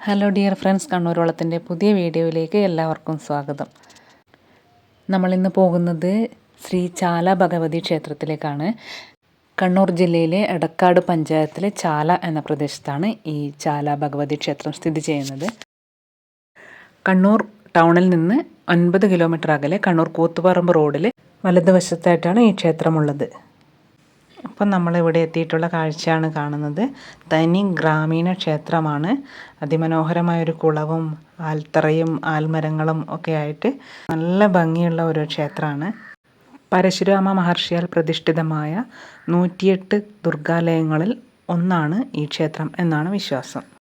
Hello dear friends Kannur കണ്ണൂരോളത്തിന്റെ പുതിയ വീഡിയോയിലേക്ക് എല്ലാവർക്കും സ്വാഗതം. നമ്മളിന്ന് പോകുന്നത് ശ്രീ ചാല ഭഗവതി ക്ഷേത്രത്തിലേക്കാണ്. കണ്ണൂർ ജില്ലയിലെ എടക്കാട് പഞ്ചായത്തിലെ ചാല എന്ന പ്രദേശത്താണ് ഈ ചാല ഭഗവതി ക്ഷേത്രം സ്ഥിതി ചെയ്യുന്നത്. കണ്ണൂർ ടൗണിൽ നിന്ന് ഒൻപത് കിലോമീറ്റർ അകലെ കണ്ണൂർ കൂത്തുപറമ്പ് റോഡിൽ വലതുവശത്തായിട്ടാണ് ഈ ക്ഷേത്രമുള്ളത്. അപ്പം നമ്മളിവിടെ എത്തിയിട്ടുള്ള കാഴ്ചയാണ് കാണുന്നത്. തനി ഗ്രാമീണ ക്ഷേത്രമാണ്. അതിമനോഹരമായ ഒരു കുളവും ആൽത്തറയും ആൽമരങ്ങളും ഒക്കെ ആയിട്ട് നല്ല ഭംഗിയുള്ള ഒരു ക്ഷേത്രമാണ്. പരശുരാമ മഹർഷിയാൽ പ്രതിഷ്ഠിതമായ നൂറ്റിയെട്ട് ദുർഗാലയങ്ങളിൽ ഒന്നാണ് ഈ ക്ഷേത്രം എന്നാണ് വിശ്വാസം.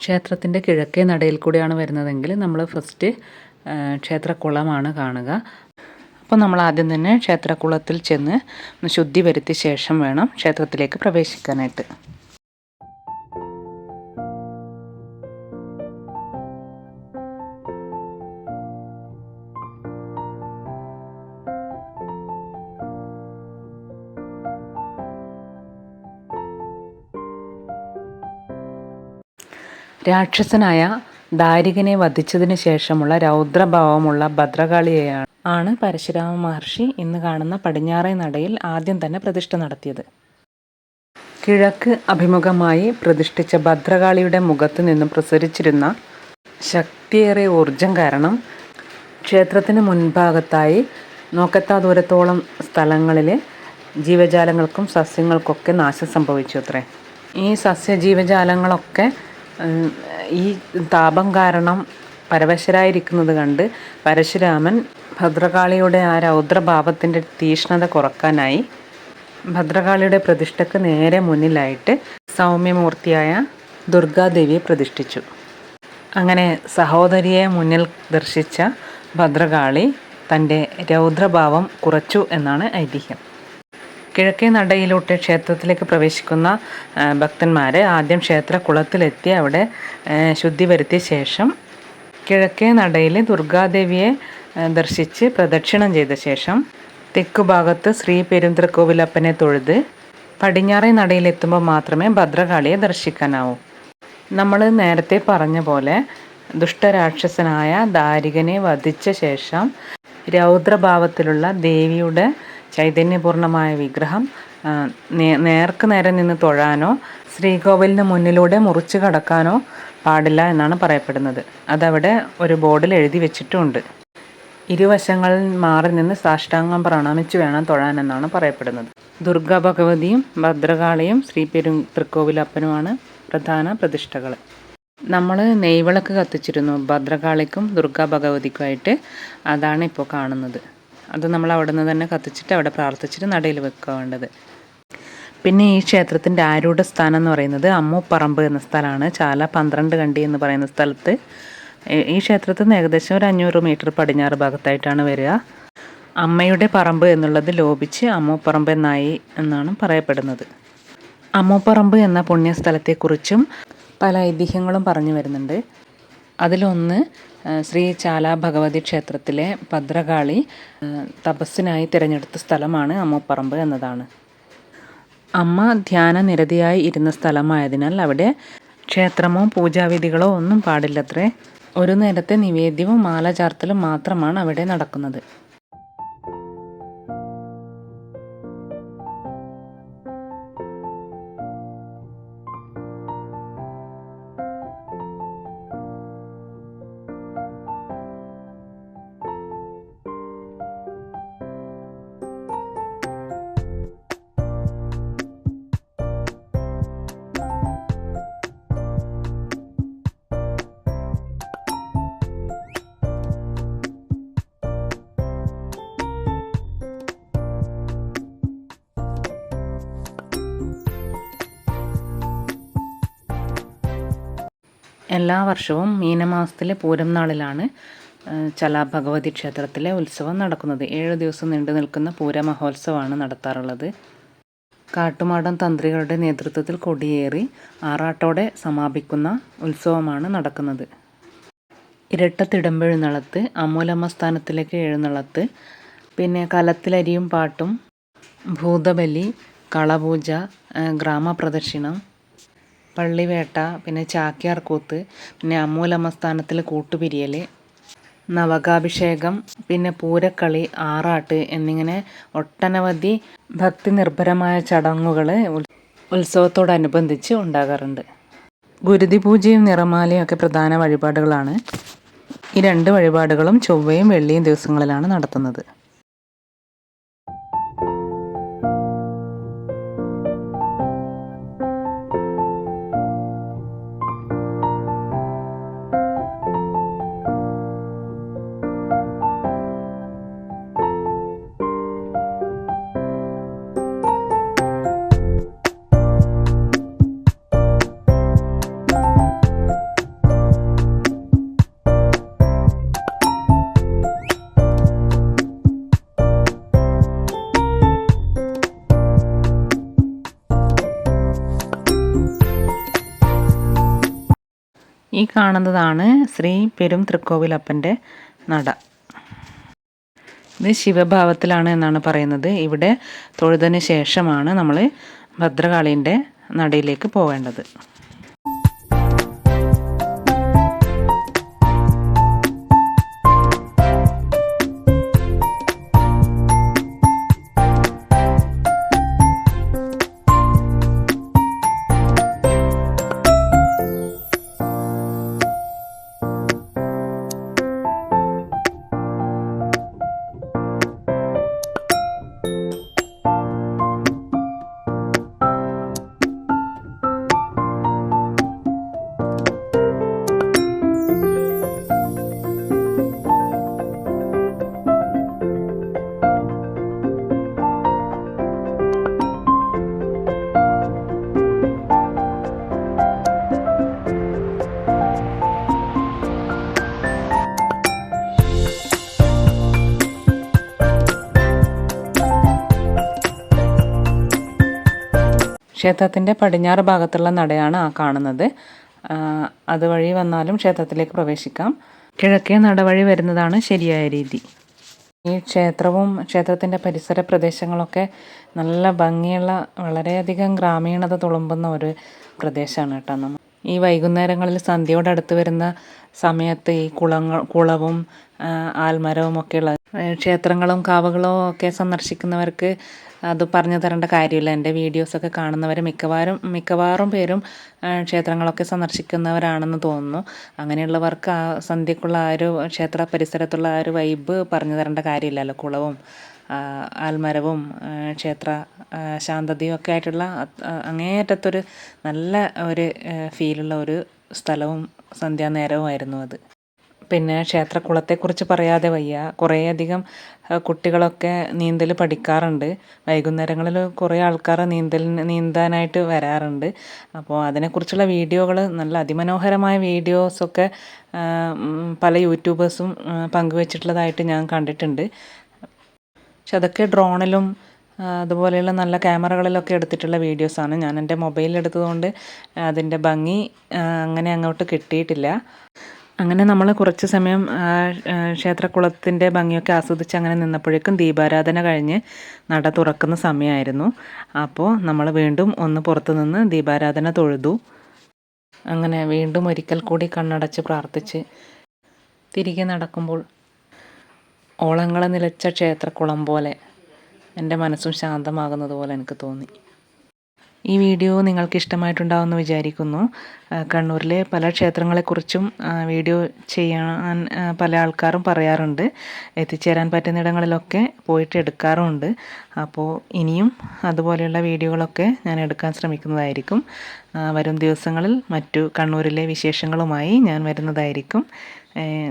ക്ഷേത്രത്തിന്റെ കിഴക്കേ നടയിൽ കൂടിയാണ് വരുന്നതെങ്കിൽ നമ്മൾ ഫസ്റ്റ് ക്ഷേത്രക്കുളമാണ് കാണുക. അപ്പോൾ നമ്മൾ ആദ്യം തന്നെ ക്ഷേത്രക്കുളത്തിൽ ചെന്ന് ഒന്ന് ശുദ്ധി വരുത്തിയ ശേഷം വേണം ക്ഷേത്രത്തിലേക്ക് പ്രവേശിക്കാനായിട്ട്. രാക്ഷസനായ ദാരികനെ വധിച്ചതിന് ശേഷമുള്ള രൗദ്രഭാവമുള്ള ഭദ്രകാളിയെയാണ് ആണ് പരശുരാമ മഹർഷി ഇന്ന് കാണുന്ന പടിഞ്ഞാറേ നടയിൽ ആദ്യം തന്നെ പ്രതിഷ്ഠ നടത്തിയത്. കിഴക്ക് അഭിമുഖമായി പ്രതിഷ്ഠിച്ച ഭദ്രകാളിയുടെ മുഖത്ത് നിന്നും പ്രസരിച്ചിരുന്ന ശക്തിയേറെ ഊർജം കാരണം ക്ഷേത്രത്തിന് മുൻഭാഗത്തായി നോക്കത്താ ദൂരത്തോളം സ്ഥലങ്ങളിൽ ജീവജാലങ്ങൾക്കും സസ്യങ്ങൾക്കൊക്കെ നാശം സംഭവിച്ചു അത്രേ. ഈ സസ്യജീവജാലങ്ങളൊക്കെ ഈ താപം കാരണം പരവശരായിരിക്കുന്നത് കണ്ട് പരശുരാമൻ ഭദ്രകാളിയുടെ ആ രൗദ്രഭാവത്തിന്റെ തീഷ്ണത കുറക്കാനായി ഭദ്രകാളിയുടെ പ്രതിഷ്ഠയ്ക്ക് നേരെ മുന്നിലായിട്ട് സൗമ്യമൂർത്തിയായ ദുർഗാദേവിയെ പ്രതിഷ്ഠിച്ചു. അങ്ങനെ സഹോദരിയെ മുന്നിൽ ദർശിച്ച ഭദ്രകാളി തന്റെ രൗദ്രഭാവം കുറച്ചു എന്നാണ് ഐതിഹ്യം. കിഴക്കേ നടയിലോട്ട് ക്ഷേത്രത്തിലേക്ക് പ്രവേശിക്കുന്ന ഭക്തന്മാർ ആദ്യം ക്ഷേത്ര കുളത്തിലെത്തി അവിടെ ശുദ്ധി വരുത്തിയ ശേഷം കിഴക്കേ നടയിൽ ദുർഗാദേവിയെ ദർശിച്ച് പ്രദക്ഷിണം ചെയ്ത ശേഷം തെക്കുഭാഗത്ത് ശ്രീ പെരുന്തൃക്കോവിലപ്പനെ തൊഴുത് പടിഞ്ഞാറേ നടയിലെത്തുമ്പോൾ മാത്രമേ ഭദ്രകാളിയെ ദർശിക്കാനാവൂ. നമ്മൾ നേരത്തെ പറഞ്ഞ പോലെ ദുഷ്ടരാക്ഷസനായ ദാരികനെ വധിച്ച ശേഷം രൗദ്രഭാവത്തിലുള്ള ദേവിയുടെ ചൈതന്യപൂർണമായ വിഗ്രഹം നേർക്ക് നേരെ നിന്ന് തൊഴാനോ ശ്രീകോവിലിന് മുന്നിലൂടെ മുറിച്ചു കടക്കാനോ പാടില്ല എന്നാണ് പറയപ്പെടുന്നത്. അതവിടെ ഒരു ബോർഡിൽ എഴുതി വെച്ചിട്ടുമുണ്ട് ഇരുവശങ്ങളിൽ മാറി നിന്ന് സാഷ്ടാംഗം പ്രണമിച്ചു വേണം തൊഴാൻ എന്നാണ് പറയപ്പെടുന്നത്. ദുർഗാ ഭഗവതിയും ഭദ്രകാളിയും ശ്രീ പെരു തൃക്കോവിലപ്പനുമാണ് പ്രധാന പ്രതിഷ്ഠകൾ നമ്മൾ നെയ്വിളക്ക് കത്തിച്ചിരുന്നു ഭദ്രകാളിക്കും ദുർഗാ ഭഗവതിക്കുമായിട്ട്. അതാണ് ഇപ്പോൾ കാണുന്നത്. അത് നമ്മൾ അവിടെ നിന്ന് തന്നെ കത്തിച്ചിട്ട് അവിടെ പ്രാർത്ഥിച്ചിട്ട് നടയിൽ വെക്കുക വേണ്ടത്. പിന്നെ ഈ ക്ഷേത്രത്തിന്റെ ആരൂഢ സ്ഥാനം എന്ന് പറയുന്നത് അമ്മൂപ്പറമ്പ് എന്ന സ്ഥലമാണ്. ചാല പന്ത്രണ്ട് കണ്ടി എന്ന് പറയുന്ന സ്ഥലത്ത്. ഈ ക്ഷേത്രത്തിൽ നിന്ന് ഏകദേശം ഒരു അഞ്ഞൂറ് മീറ്റർ പടിഞ്ഞാറ് ഭാഗത്തായിട്ടാണ് വരിക. അമ്മയുടെ പറമ്പ് എന്നുള്ളത് ലോപിച്ച് അമ്മൂപ്പറമ്പ് എന്നായി എന്നാണ് പറയപ്പെടുന്നത്. അമ്മൂപ്പറമ്പ് എന്ന പുണ്യസ്ഥലത്തെക്കുറിച്ചും പല ഐതിഹ്യങ്ങളും പറഞ്ഞു വരുന്നുണ്ട്. അതിലൊന്ന് ശ്രീ ചാല ഭഗവതി ക്ഷേത്രത്തിലെ ഭദ്രകാളി തപസ്സിനായി തിരഞ്ഞെടുത്ത സ്ഥലമാണ് അമ്മപ്പറമ്പ് എന്നതാണ്. അമ്മ ധ്യാന നിരതിയായി ഇരുന്ന സ്ഥലമായതിനാൽ അവിടെ ക്ഷേത്രമോ പൂജാവിധികളോ ഒന്നും പാടില്ലത്രേ. ഒരു നേരത്തെ നിവേദ്യവും മാല ചാർത്തലും മാത്രമാണ് അവിടെ നടക്കുന്നത്. എല്ലാ വർഷവും മീനമാസത്തിലെ പൂരം നാളിലാണ് ചല ഭഗവതി ക്ഷേത്രത്തിലെ ഉത്സവം നടക്കുന്നത്. ഏഴ് ദിവസം നീണ്ടു നിൽക്കുന്ന പൂരമഹോത്സവമാണ് നടത്താറുള്ളത്. കാട്ടുമാടൻ തന്ത്രികളുടെ നേതൃത്വത്തിൽ കൊടിയേറി ആറാട്ടോടെ സമാപിക്കുന്ന ഉത്സവമാണ് നടക്കുന്നത്. ഇരട്ടത്തിടമ്പെഴുന്നള്ളത്ത് അമൂലമ്മ സ്ഥാനത്തിലേക്ക് എഴുന്നള്ളത്ത് പിന്നെ കലത്തിലരിയും പാട്ടും ഭൂതബലി കളപൂജ ഗ്രാമപ്രദക്ഷിണം പള്ളിവേട്ട പിന്നെ ചാക്യാർകൂത്ത് പിന്നെ അമൂലമ്മ സ്ഥാനത്തിൽ കൂട്ടുപിരിയൽ നവകാഭിഷേകം പിന്നെ പൂരക്കളി ആറാട്ട് എന്നിങ്ങനെ ഒട്ടനവധി ഭക്തി നിർഭരമായ ചടങ്ങുകൾ ഉത്സവത്തോടനുബന്ധിച്ച് ഉണ്ടാകാറുണ്ട്. ഗുരുതി പൂജയും നിറമാലയും ഒക്കെ പ്രധാന വഴിപാടുകളാണ്. ഈ രണ്ട് വഴിപാടുകളും ചൊവ്വയും വെള്ളിയും ദിവസങ്ങളിലാണ് നടത്തുന്നത്. ഈ കാണുന്നതാണ് ശ്രീ പെരും തൃക്കോവിലപ്പന്റെ നട. ഇത് ശിവഭാവത്തിലാണ് എന്നാണ് പറയുന്നത്. ഇവിടെ തൊഴുതിന് ശേഷമാണ് നമ്മൾ ഭദ്രകാളീന്റെ നടയിലേക്ക് പോവേണ്ടത്. ക്ഷേത്രത്തിന്റെ പടിഞ്ഞാറ് ഭാഗത്തുള്ള നടയാണ് ആ കാണുന്നത്. അതുവഴി വന്നാലും ക്ഷേത്രത്തിലേക്ക് പ്രവേശിക്കാം. കിഴക്കേ നടവഴി വരുന്നതാണ് ശരിയായ രീതി. ഈ ക്ഷേത്രവും ക്ഷേത്രത്തിന്റെ പരിസര പ്രദേശങ്ങളൊക്കെ നല്ല ഭംഗിയുള്ള വളരെയധികം ഗ്രാമീണത തുളുമ്പുന്ന ഒരു പ്രദേശമാണ് കേട്ടോ നമ്മൾ. ഈ വൈകുന്നേരങ്ങളിൽ സന്ധ്യയോടടുത്ത് വരുന്ന സമയത്ത് ഈ കുളങ്ങൾ കുളവും ആൽമരവും ഒക്കെയുള്ള ക്ഷേത്രങ്ങളും കാവുകളും ഒക്കെ സന്ദർശിക്കുന്നവർക്ക് അത് പറഞ്ഞു തരേണ്ട കാര്യമില്ല. എന്റെ വീഡിയോസൊക്കെ കാണുന്നവർ മിക്കവാറും മിക്കവാറും പേരും ക്ഷേത്രങ്ങളൊക്കെ സന്ദർശിക്കുന്നവരാണെന്ന് തോന്നുന്നു. അങ്ങനെയുള്ളവർക്ക് ആ സന്ധ്യക്കുള്ള ആ ഒരു ക്ഷേത്ര പരിസരത്തുള്ള ആ ഒരു വൈബ് പറഞ്ഞു തരേണ്ട കാര്യമില്ലല്ലോ. കുളവും ആൽമരവും ക്ഷേത്ര ശാന്തതയും ഒക്കെ ആയിട്ടുള്ള അങ്ങേയറ്റത്തൊരു നല്ല ഒരു ഫീലുള്ള ഒരു സ്ഥലവും സന്ധ്യാനേരവുമായിരുന്നു അത്. പിന്നെ ക്ഷേത്രക്കുളത്തെക്കുറിച്ച് പറയാതെ വയ്യ. കുറേയധികം കുട്ടികളൊക്കെ നീന്തൽ പഠിക്കാറുണ്ട്. വൈകുന്നേരങ്ങളിൽ കുറേ ആൾക്കാർ നീന്തലിന് നീന്താനായിട്ട് വരാറുണ്ട്. അപ്പോൾ അതിനെക്കുറിച്ചുള്ള വീഡിയോകൾ നല്ല അതിമനോഹരമായ വീഡിയോസൊക്കെ പല യൂട്യൂബേഴ്സും പങ്കുവച്ചിട്ടുള്ളതായിട്ട് ഞാൻ കണ്ടിട്ടുണ്ട്. പക്ഷെ അതൊക്കെ ഡ്രോണിലും അതുപോലെയുള്ള നല്ല ക്യാമറകളിലൊക്കെ എടുത്തിട്ടുള്ള വീഡിയോസാണ്. ഞാൻ എന്റെ മൊബൈലിൽ എടുത്തതുകൊണ്ട് അതിന്റെ ഭംഗി അങ്ങനെ അങ്ങോട്ട് കിട്ടിയിട്ടില്ല. അങ്ങനെ നമ്മൾ കുറച്ച് സമയം ക്ഷേത്രക്കുളത്തിന്റെ ഭംഗിയൊക്കെ ആസ്വദിച്ച് അങ്ങനെ നിന്നപ്പോഴേക്കും ദീപാരാധന കഴിഞ്ഞ് നട തുറക്കുന്ന സമയമായിരുന്നു അപ്പോൾ നമ്മൾ വീണ്ടും ഒന്ന് പുറത്തു നിന്ന് ദീപാരാധന തൊഴുതു. അങ്ങനെ വീണ്ടും ഒരിക്കൽ കൂടി കണ്ണടച്ച് പ്രാർത്ഥിച്ച് തിരികെ നടക്കുമ്പോൾ ഓളങ്ങളെ നിലച്ച ക്ഷേത്രക്കുളം പോലെ എന്റെ മനസ്സും ശാന്തമാകുന്നത് പോലെ എനിക്ക് തോന്നി. ഈ വീഡിയോ നിങ്ങൾക്ക് ഇഷ്ടമായിട്ടുണ്ടാവുമെന്ന് വിചാരിക്കുന്നു കണ്ണൂരിലെ പല ക്ഷേത്രങ്ങളെക്കുറിച്ചും വീഡിയോ ചെയ്യാൻ പല ആൾക്കാരും പറയാറുണ്ട്. എത്തിച്ചേരാൻ പറ്റുന്ന പറ്റുന്നിടങ്ങളിലൊക്കെ പോയിട്ട് എടുക്കാറുമുണ്ട്. അപ്പോൾ ഇനിയും അതുപോലെയുള്ള വീഡിയോകളൊക്കെ ഞാൻ എടുക്കാൻ ശ്രമിക്കുന്നതായിരിക്കും. വരും ദിവസങ്ങളിൽ മറ്റു കണ്ണൂരിലെ വിശേഷങ്ങളുമായി ഞാൻ വരുന്നതായിരിക്കും.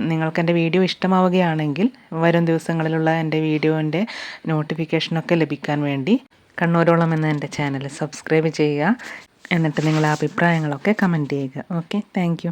നിങ്ങൾക്ക് എന്റെ വീഡിയോ ഇഷ്ടമാവുകയാണെങ്കിൽ വരും ദിവസങ്ങളിലുള്ള എന്റെ വീഡിയോന്റെ നോട്ടിഫിക്കേഷനൊക്കെ ലഭിക്കാൻ വേണ്ടി കണ്ണൂരോളം എന്ന എന്റെ ചാനൽ സബ്സ്ക്രൈബ് ചെയ്യുക. എന്നിട്ട് നിങ്ങളുടെ അഭിപ്രായങ്ങളൊക്കെ കമന്റ് ചെയ്യുക. Okay thank